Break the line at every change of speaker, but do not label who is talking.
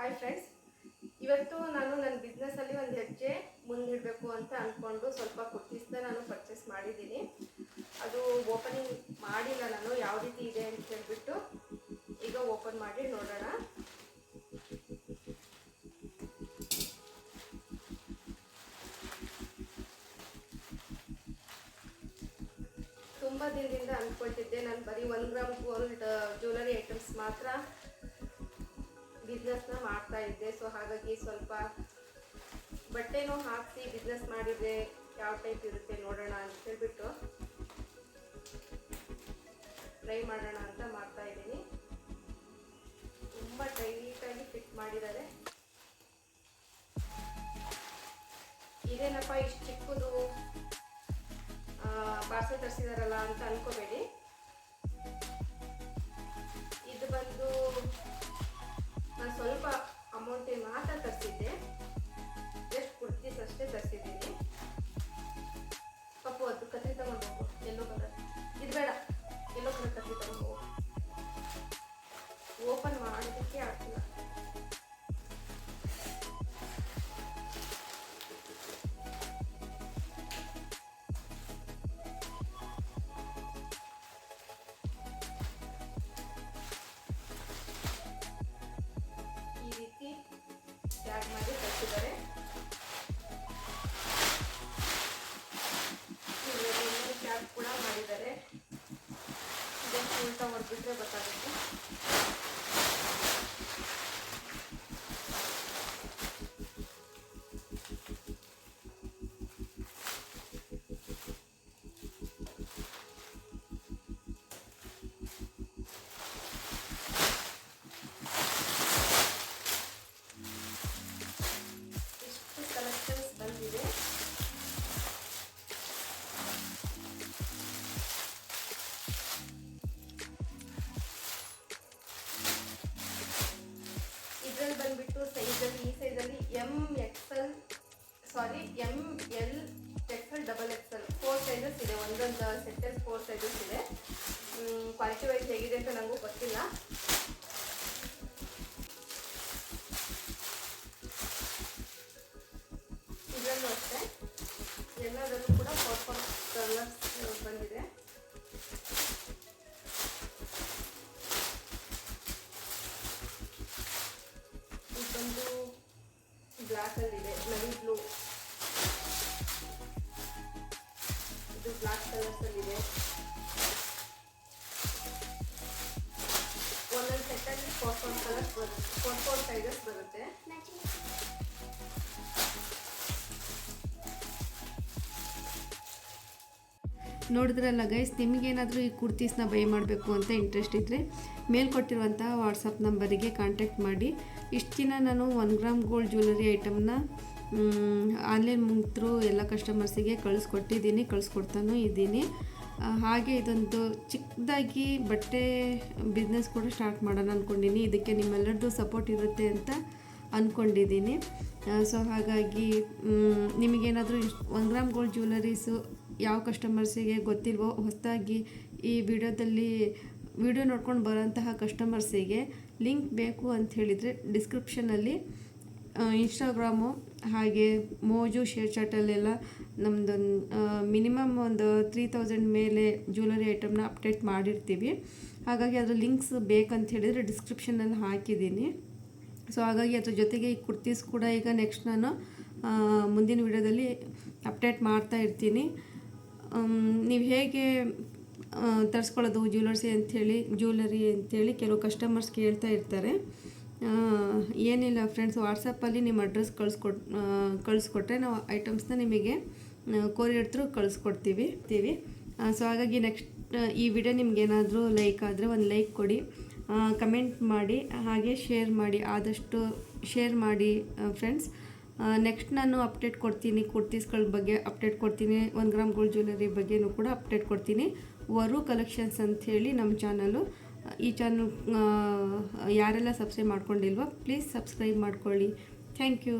Hi friends ಇವತ್ತು ನಾನು ನನ್ನ ಬಿಸ್ನೆಸ್ಸಲ್ಲಿ ಒಂದು ಹೆಜ್ಜೆ ಮುಂದಿಡಬೇಕು ಅಂತ ಅಂದ್ಕೊಂಡು ಸ್ವಲ್ಪ ಕುರ್ತೀಸ್ನ ನಾನು ಪರ್ಚೇಸ್ ಮಾಡಿದ್ದೀನಿ. ಅದು ಓಪನಿಂಗ್ ಮಾಡಿಲ್ಲ ನಾನು, ಯಾವ ರೀತಿ ಇದೆ ಅಂತ ಹೇಳ್ಬಿಟ್ಟು ಈಗ ಓಪನ್ ಮಾಡಿ ನೋಡೋಣ. ತುಂಬ ದಿನದಿಂದ ಅಂದ್ಕೊಳ್ತಿದ್ದೆ ನಾನು ಬರೀ one gram gold jewellery items ಮಾತ್ರ ಬಿಸ್ನೆಸ್ನ ಮಾಡ್ತಾ ಇದ್ದೆ. ಸೊ ಹಾಗಾಗಿ ಸ್ವಲ್ಪ ಬಟ್ಟೆನೂ ಹಾಕಿಸಿ ಬಿಸ್ನೆಸ್ ಮಾಡಿದ್ರೆ ಯಾವ ಟೈಪ್ ಇರುತ್ತೆ ನೋಡೋಣ ಅಂತ ಹೇಳ್ಬಿಟ್ಟು ಟ್ರೈ ಮಾಡೋಣ ಅಂತ ಮಾಡ್ತಾ ಇದ್ದೀನಿ. ತುಂಬ ಟೈಟಾಗಿ ಫಿಟ್ ಮಾಡಿದ್ದಾರೆ. ಇದೇನಪ್ಪ ಇಷ್ಟು ಚಿಕ್ಕದು? ಪಾರ್ಸಲ್ ತರಿಸಿದಾರಲ್ಲ ಅಂತ ಅನ್ಕೋಬೇಡಿ. ಇದು ಬಂದು ನಾನು ಸ್ವಲ್ಪ ಅಮೌಂಟಿಗೆ ಮಾತ್ರ ತರಿಸಿದ್ದೆ. ಜಸ್ಟ್ ಕುರ್ತೀಸ್ ಅಷ್ಟೇ ತರಿಸಿದ್ದೀನಿ. ಪಪ್ಪು ಅದು ಕತ್ತಿ ತಗೊಂಡು ಎಲ್ಲೋ ಕಲರ್ ಇದು ಬೇಡ. ಎಲ್ಲೋ ಕಲರ್ ಕತ್ತಿ ತಗೊಂಡು ಓಪನ್ ಮಾಡೋದಕ್ಕೆ ಆಗ್ತಿಲ್ಲ. cortar ಬಂದ್ಬಿಟ್ಟು ಸೈಜಲ್ಲಿ ಈ ಸೈಜಲ್ಲಿ M L sorry M L XL double XL four sizes ಇದೆ, ಒಂದೊಂದು ಸೆಟ್ಟಲ್ಲಿ ಫೋರ್ ಸೈಜಸ್ ಇದೆ. ಕ್ವಾಲಿಟಿ ವೈಸ್ ಹೇಗಿದೆ ಅಂತ ನನಗೂ ಗೊತ್ತಿಲ್ಲ. ಇದರಲ್ಲೂ ಅಷ್ಟೇ. ಎಲ್ಲದರಲ್ಲೂ ಕೂಡ ಫೋರ್ ಫೋರ್ ಕಲರ್ಸ್ ಬ್ಲ್ಯಾಕಲ್ಲಿದೆ ನವಿ ಬ್ಲೂ ಇದು ಬ್ಲ್ಯಾಕ್ ಇದೆ ಒಂದೊಂದು ಸೆಟ್ಟಲ್ಲಿ ಫೋರ್ ಫೋರ್ ಕಲರ್ಸ್ ಬರುತ್ತೆ ಫೋರ್ ಫೋರ್ ಸೈಜಸ್ ಬರುತ್ತೆ
ನೋಡಿದ್ರಲ್ಲ ಗೈಸ್ ನಿಮಗೇನಾದರೂ ಈ ಕುರ್ತೀಸ್ನ ಬೈ ಮಾಡಬೇಕು ಅಂತ ಇಂಟ್ರೆಸ್ಟ್ ಇದ್ದರೆ ಮೇಲ್ಕೊಟ್ಟಿರುವಂಥ ವಾಟ್ಸಪ್ ನಂಬರಿಗೆ ಕಾಂಟ್ಯಾಕ್ಟ್ ಮಾಡಿ. ಇಷ್ಟು ದಿನ ನಾನು ಒನ್ ಗ್ರಾಮ್ ಗೋಲ್ಡ್ ಜ್ಯುವೆಲರಿ ಐಟಮ್ನ ಆನ್ಲೈನ್ ಮುಗಿದ್ರು ಎಲ್ಲ ಕಸ್ಟಮರ್ಸಿಗೆ ಕಳಿಸ್ಕೊಟ್ಟಿದ್ದೀನಿ, ಕಳಿಸ್ಕೊಡ್ತಾನೂ ಇದ್ದೀನಿ. ಹಾಗೆ ಇದೊಂದು ಚಿಕ್ಕದಾಗಿ ಬಟ್ಟೆ ಬಿಸ್ನೆಸ್ ಕೂಡ ಸ್ಟಾರ್ಟ್ ಮಾಡೋಣ ಅಂದ್ಕೊಂಡಿನಿ ಇದಕ್ಕೆ ನಿಮ್ಮೆಲ್ಲರದ್ದು ಸಪೋರ್ಟ್ ಇರುತ್ತೆ ಅಂತ ಅಂದ್ಕೊಂಡಿದ್ದೀನಿ ಸೊ ಹಾಗಾಗಿ ನಿಮಗೇನಾದರೂ ಒನ್ ಗ್ರಾಮ್ ಗೋಲ್ಡ್ ಜ್ಯುವೆಲರೀಸು ಯಾವ ಕಸ್ಟಮರ್ಸಿಗೆ ಗೊತ್ತಿಲ್ವೋ ಹೊಸದಾಗಿ ಈ ವಿಡಿಯೋದಲ್ಲಿ, ವಿಡಿಯೋ ನೋಡ್ಕೊಂಡು ಬರೋಂತಹ ಕಸ್ಟಮರ್ಸಿಗೆ ಲಿಂಕ್ ಬೇಕು ಅಂತ ಹೇಳಿದರೆ ಡಿಸ್ಕ್ರಿಪ್ಷನಲ್ಲಿ ಇನ್ಸ್ಟಾಗ್ರಾಮು ಹಾಗೆ ಮೋಜು ಶೇರ್ ಚಾಟಲ್ಲೆಲ್ಲ ನಮ್ಮದೊಂದು ಮಿನಿಮಮ್ ಒಂದು ತ್ರೀ ತೌಸಂಡ್ ಮೇಲೆ ಜ್ಯುವೆಲರಿ ಐಟಮ್ನ ಅಪ್ಡೇಟ್ ಮಾಡಿರ್ತೀವಿ. ಹಾಗಾಗಿ ಅದರ ಲಿಂಕ್ಸ್ ಬೇಕಂತ ಹೇಳಿದರೆ ಡಿಸ್ಕ್ರಿಪ್ಷನಲ್ಲಿ ಹಾಕಿದ್ದೀನಿ. ಸೊ ಹಾಗಾಗಿ ಅದ್ರ ಜೊತೆಗೆ ಈ ಕುರ್ತೀಸ್ ಕೂಡ ಈಗ ನೆಕ್ಸ್ಟ್ ನಾನು ಮುಂದಿನ ವಿಡಿಯೋದಲ್ಲಿ ಅಪ್ಡೇಟ್ ಮಾಡ್ತಾ ಇರ್ತೀನಿ. ನೀವು ಹೇಗೆ ತರಿಸ್ಕೊಳ್ಳೋದು ಜ್ಯುವೆಲರ್ಸಿ ಅಂಥೇಳಿ ಜ್ಯುವೆಲರಿ ಅಂಥೇಳಿ ಕೆಲವು ಕಸ್ಟಮರ್ಸ್ ಕೇಳ್ತಾ ಇರ್ತಾರೆ. ಏನಿಲ್ಲ ಫ್ರೆಂಡ್ಸ್ ವಾಟ್ಸಪ್ಪಲ್ಲಿ ನಿಮ್ಮ ಅಡ್ರೆಸ್ ಕಳಿಸ್ಕೊಟ್ ಕಳಿಸ್ಕೊಟ್ರೆ ನಾವು ಐಟಮ್ಸ್ನ ನಿಮಗೆ ಕೋರಿಯರ್ ಥ್ರೂ ಕಳಿಸ್ಕೊಡ್ತೀವಿ, ತೀವಿ. ಸೊ ಹಾಗಾಗಿ ನೆಕ್ಸ್ಟ್ ಈ ವಿಡಿಯೋ ನಿಮ್ಗೇನಾದರೂ ಲೈಕ್ ಆದರೆ ಒಂದು ಲೈಕ್ ಕೊಡಿ. ಕಮೆಂಟ್ ಮಾಡಿ, ಹಾಗೆ ಶೇರ್ ಮಾಡಿ, ಆದಷ್ಟು ಶೇರ್ ಮಾಡಿ ಫ್ರೆಂಡ್ಸ್ ನೆಕ್ಸ್ಟ್ ನಾನು ಅಪ್ಡೇಟ್ ಕೊಡ್ತೀನಿ ಕುರ್ತೀಸ್ಗಳ ಬಗ್ಗೆ ಅಪ್ಡೇಟ್ ಕೊಡ್ತೀನಿ, ಒಂದು ಗ್ರಾಮ್ ಗೋಲ್ಡ್ ಜ್ಯುವೆಲರಿ ಬಗ್ಗೆನೂ ಕೂಡ ಅಪ್ಡೇಟ್ ಕೊಡ್ತೀನಿ. ವರು ಕಲೆಕ್ಷನ್ಸ್ ಅಂಥೇಳಿ ನಮ್ಮ ಚಾನಲು ಈ ಚಾನಲ್ ಯಾರೆಲ್ಲ ಸಬ್ಸ್ಕ್ರೈಬ್ ಮಾಡ್ಕೊಂಡಿಲ್ವೋ ಪ್ಲೀಸ್ ಸಬ್ಸ್ಕ್ರೈಬ್ ಮಾಡ್ಕೊಳ್ಳಿ. Thank you